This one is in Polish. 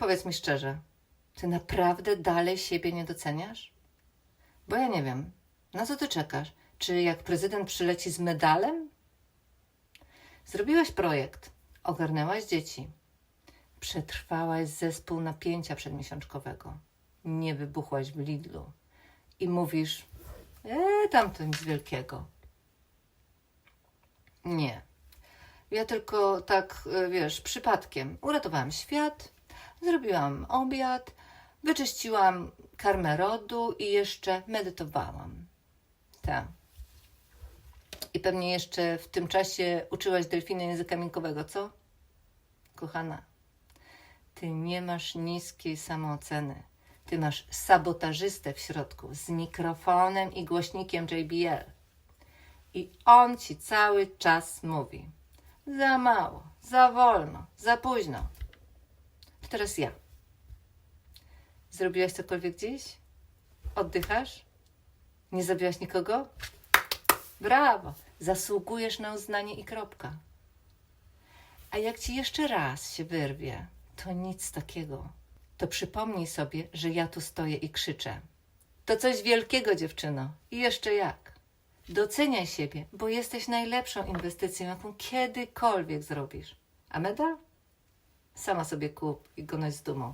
Powiedz mi szczerze, ty naprawdę dalej siebie nie doceniasz? Bo ja nie wiem, na co ty czekasz? Czy jak prezydent przyleci z medalem? Zrobiłaś projekt, ogarnęłaś dzieci, przetrwałaś zespół napięcia przedmiesiączkowego, nie wybuchłaś w Lidlu i mówisz, e, tam to nic wielkiego. Nie. Ja tylko tak, e, wiesz, przypadkiem uratowałam świat, zrobiłam obiad, wyczyściłam karmę rodu i jeszcze medytowałam. Tak. I pewnie jeszcze w tym czasie uczyłaś delfiny języka miękkowego, co? Kochana, ty nie masz niskiej samooceny. Ty masz sabotażystę w środku z mikrofonem i głośnikiem JBL. I on ci cały czas mówi: za mało, za wolno, za późno. Teraz ja. Zrobiłaś cokolwiek dziś? Oddychasz? Nie zabiłaś nikogo? Brawo! Zasługujesz na uznanie i kropka. A jak ci jeszcze raz się wyrwie, to nic takiego. To przypomnij sobie, że ja tu stoję i krzyczę. To coś wielkiego, dziewczyno. I jeszcze jak. Doceniaj siebie, bo jesteś najlepszą inwestycją, jaką kiedykolwiek zrobisz. A medal? Sama sobie kup i go z dumą.